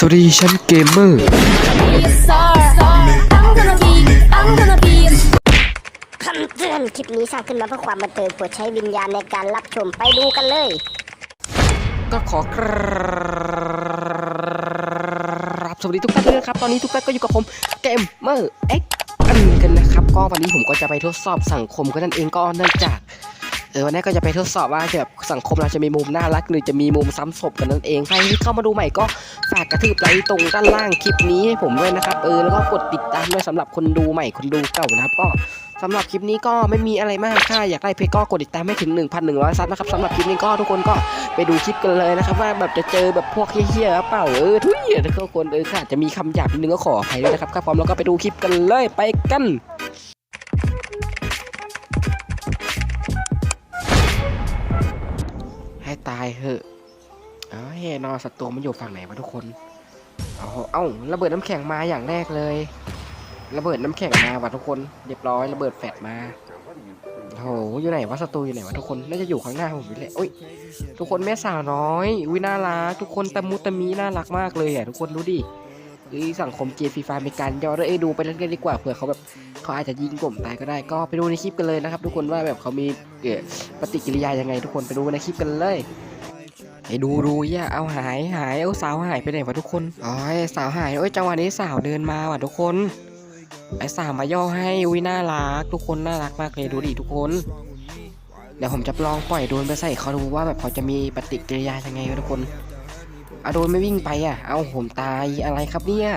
สวัสดีฉันเกมเมอร์ star. I'm gonna be, I'm gonna be. คำเตือนคลิปนี้สร้างขึ้นมาเพื่อความบันเทิงโปรดใช้วิญญาณในการรับชมไปดูกันเลย ก็ขอกราบสวัสดีทุกท่านด้วยนะครับ ตอนนี้ทุกท่านก็อยู่กับผมเกมเมอร์เอ็กอันกันนะครับ ก็วันนี้ผมก็จะไปทดสอบสังคมกันนั่นเองก็เนื่องจาก เออวันนี้ก็จะไปทดสอบว่าแบบสังคมเราจะมีมุมน่ารักหรือจะมีมุมซ้ำศพกันนั่นเองใครที่เข้ามาดูใหม่ก็ฝากกระทืบไลค์ตรงด้านล่างคลิปนี้ให้ผมด้วยนะครับเออแล้วก็กดติดตามด้วยสำหรับคนดูใหม่คนดูเก่านะครับก็สำหรับคลิปนี้ก็ไม่มีอะไรมากถ้าอยากได้เพจก็กดติดตามให้ถึง 1,100 ซับนะครับสำหรับคลิปนี้ก็ทุกคนก็ไปดูคลิปกันเลยนะครับ ว่าแบบจะเจอแบบพวกเฮี้ยๆหรือเปล่าเออทุยทุกคนเออค่ะจะมีคำหยาบนิดนึงก็ขออภัยด้วยนะครับครับพร้อมแล้วก็ไปดูคลิปกันเลยไปกัน ให้ตายเหอะเอ้ยนอนศัตรูมันอยู่ฝั่งไหนวะทุกคนเอาเอ้าระเบิดน้ำแข็งมาอย่างแรกเลย ระเบิดน้ำแข็งมาว่ะทุกคนเรียบร้อยระเบิดแฟดมาโอ้โหอยู่ไหนวะศัตรูอยู่ไหนวะทุกคนน่าจะอยู่ข้างหน้าผมนี่แหละอุ้ยทุกคนแม่สาวน้อยวิน่ารักทุกคนตะมุตะมีน่ารักมากเลยอะทุกคนดูดิ เอ้ยสังคมเกมฟรีไฟมีการย่อด้วยเอ้ยดูไปเรื่อยๆดีกว่าเผื่อเขาแบบเขาอาจจะยิงกลมตายก็ได้ ก็ไปดูในคลิปกันเลยนะครับ ทุกคนว่าแบบเขามีเปฏิกิริยายังไง ทุกคนไปดูในคลิปกันเลยไอ้ดูดูย่าเอาหายหายเอาสาวหายไปไหนวะทุกคนอ๋อสาวหายโอ้ยจังหวะนี้สาวเดินมาว่ะทุกคนไอ้สาวมาย่อให้วิน่ารัก ทุกคนน่ารักมากเลยดูดิทุกคนเดี๋ยวผมจะลองปล่อยโดนไปใส่เขาดูว่าแบบเขาจะมีปฏิกิริยายังไงวะทุกคน อาโดนไม่วิ่งไปอะ เอาผมตายอะไรครับเนี่ย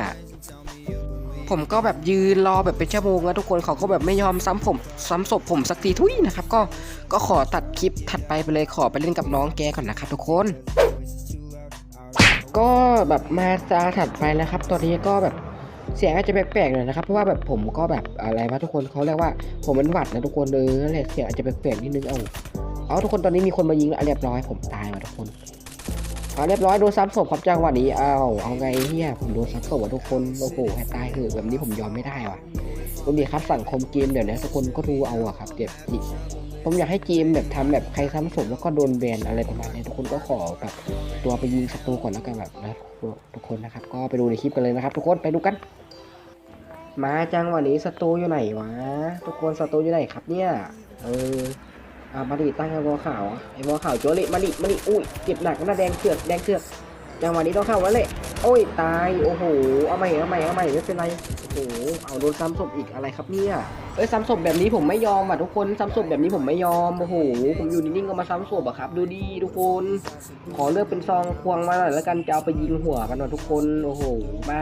ผมก็แบบยืนรอแบบเป็นชั่วโมงแล้วทุกคนเขาก็แบบไม่ยอมซ้ำผมซ้ำศพผมสักทีทุยนะครับ ก็ก็ขอตัดคลิปถัดไปไปเลยขอไปเล่นกับน้องแกก่อนนะครับทุกคนก็แบบมาจาถัดไปแล้วครับ ตอนนี้ก็แบบเสียงอาจจะแปลกๆหน่อยนะครับ เพราะว่าแบบผมก็แบบอะไรวะทุกคนเขาเรียกว่า ผมเป็นหวัดนะทุกคนเออนั่นแหละเสียงอาจจะแปลกๆนิดนึงเอา เอาทุกคนตอนนี้มีคนมายิงแล้วเรียบร้อยผมตายว่ะทุกคน เอาเรียบร้อยโดนซ้ำศพครับจังหวะนี้เอาเอาไงเฮียผมโดนซ้ำศพว่ะทุกคนโอ้โหให้ตายเถอะแบบนี้ผมยอมไม่ได้ว่ะดูดิครับสังคมเกมเดี๋ยวนี้ทุกคนก็ดูเอาอะครับเดี๋ยวนี่ผมอยากให้เกมแบบทำแบบใครซ้ำศพแล้วก็โดนแบนอะไรประมาณนี้ทุกคนก็ขอแบบตัวไปยิงศัตรูก่อนแล้วกันแบบนะทุกคนนะครับ ก็ไปดูในคลิปกันเลยนะครับทุกคนไปดูกัน มาจังวันนี้ศัตรูอยู่ไหนวะทุกคนศัตรูอยู่ไหนครับเนี่ยเออ อ่ามาดิตั้งไอ้วอขาวไอ้วอขาวโจลิมาดิมาดิอุ้ยเจ็บหนักนะแดงเชือกแดงเชือกจังหวะนี้ต้องเข้าแล้วเลยโอ้ยตายโอ้โหเอาใหม่เอาใหม่เอาใหม่ไม่เป็นไรโอ้โหเอาโดนซ้ำศพอีกอะไรครับเนี่ยเอ้ยซ้ำศพแบบนี้ผมไม่ยอมอะทุกคนซ้ำศพแบบนี้ผมไม่ยอมโอ้โหผมอยู่นิ่งๆก็มาซ้ำศพอะครับ ดูดีทุกคน ขอเลือกเป็นซองควงมาหน่อยแล้วกันจะเอาไปยิงหัวกันหน่อยทุกคนโอ้โหมา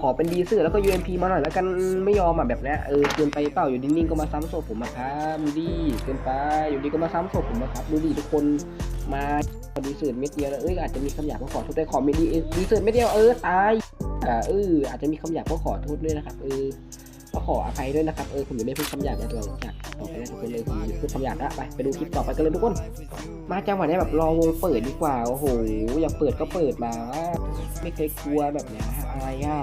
ขอเป็นดีเซอร์แล้วก็ UMP มาหน่อยแล้วกันไม่ยอมอะแบบนี้เออเกินไปเปล่าอยู่นิ่งๆก็มาซ้ำศพผมอะครับดูดีเกินไปอยู่ดีก็มาซ้ำศพผมนะครับดูดีทุกคนมาดีเซอร์เม็ดเดียวนะเอ้ยอาจจะมีคำหยาบก็ขอโทษด้วยขอไม่ดีดีเซอร์เม็ดเดียวเออตายอ่าเอออาจจะมีคำหยาบก็ขอโทษด้วยนะครับเออก็ขออภัยด้วยนะครับเออผมจะไม่พูดคำหยาบในตัวจากต่อไปนะทุกคนเลยผมจะพูดคำหยาบนะไปไปดูคลิปต่อไปกันเลยทุกคน มาจังหวะนี้แบบรอวงเปิดดีกว่าโอ้โหอยากเปิดก็เปิดมา ไม่เคยกลัวแบบเนี้ยอะไรอะ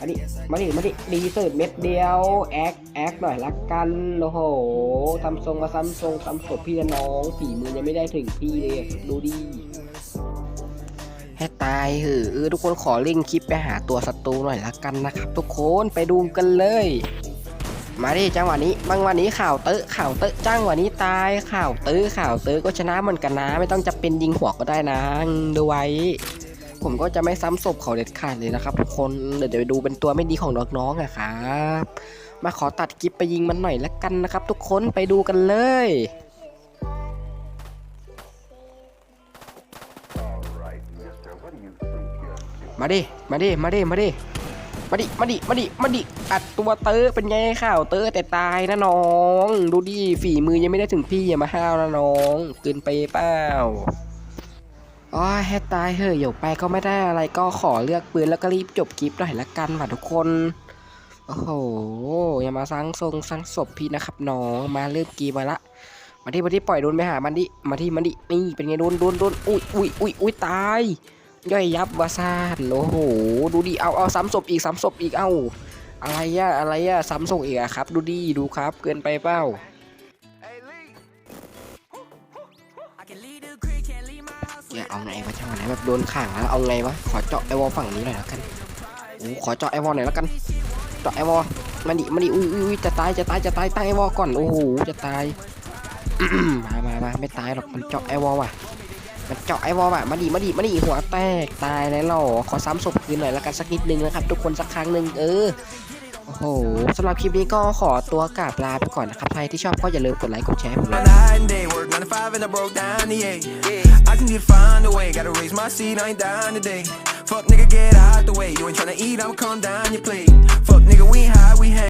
อันนี้มาดิมาดิดีเสิร์ตเม็ดเดียวแอคแอคหน่อยละกันโอ้โหทำทรงมาซ้ำทรงซ้ำศพพี่น้องฝีมือยังไม่ได้ถึงพี่เลยดูดิให้ตายเหอะเออทุกคนขอเร่งคลิปไปหาตัวศัตรูหน่อยละกันนะครับ ทุกคนไปดูกันเลย มาดิจังหวะนี้บางวันนี้ข่าวเตอะข่าวเตอะจังหวะนี้ตายข่าวเตอะข่าวเตอะก็ชนะเหมือนกันนะ ไม่ต้องจะเป็นยิงหัวก็ได้นะดูไว้ ผมก็จะไม่ซ้ำศพเขาเด็ดขาดเลยนะครับทุกคนเดี๋ยวดูเป็นตัวไม่ดีของน้องๆอะครับมาขอตัดคลิปไปยิงมันหน่อยละกันนะครับ ทุกคนไปดูกันเลยมาดิ มาดิ มาดิ มาดิ มาดิ มาดิ มาดิ มาดิ อัดตัวเตอร์เป็นไงข่าวเตอร์แต่ตายนะน้อง ดูดิ ฝีมือยังไม่ได้ถึงพี่อย่ามาห้าวนะน้อง เกินไปเปล่า อ๋อให้ตายเฮ้ยเดี๋ยวไปก็ไม่ได้อะไรก็ขอเลือกปืนแล้วก็รีบจบคลิปหน่อยละกันว่ะทุกคน โอ้โห อย่ามาสร้างทรงสร้างศพพี่นะครับน้องมาเริ่มกีมาละ มาที่มาที่ปล่อยโดนไปหามันดิ มาที่มันดิ นี่เป็นไงโดนโดนโดนอุ้ยอุ้ยอุ้ยอุ้ยตาย ย่อยยับวาซานโอ้โห ดูดิ เอาเอาซ้ำศพอีกซ้ำศพอีก เอ้า อะไรอะอะไรอะซ้ำศพอีกอะครับ ดูดิ ดูครับ เกินไปเปล่า house แกเอาไงวะช่างมันะแบบโดนขังแล้วเอาไงวะขอเจาะไอวอลฝั่งนี้หน่อยแล้วกันโอ้ขอเจาะไอวอลหน่อยแล้วกัน เจาะไอวอลมาดิมาดิอุ้ยอุ้ยอุ้ยจะตายจะตายจะตายตายไอวอลก่อนโอ้โหจะตายมามามาไม่ตายหรอกมันเจาะไอวอลว่ะมันเจาะไอวอลว่ะมาดิมาดิมาดิหัวแตกตายแล้วหรอขอซ้ำศพคืนหน่อยแล้วกันสักนิดนึงนะครับ ทุกคนสักครั้งหนึ่งเออโอ้โหสำหรับคลิปนี้ก็ขอตัวกราบลาไปก่อนนะครับใครที่ชอบก็อย่าลืมกดไลค์กดแชร์ให้ผม can get find a way. Gotta raise my seat. I ain't dying today. Fuck nigga, get out the way. You ain't tryna eat, I'ma come down your plate. Fuck nigga, we high, we hang.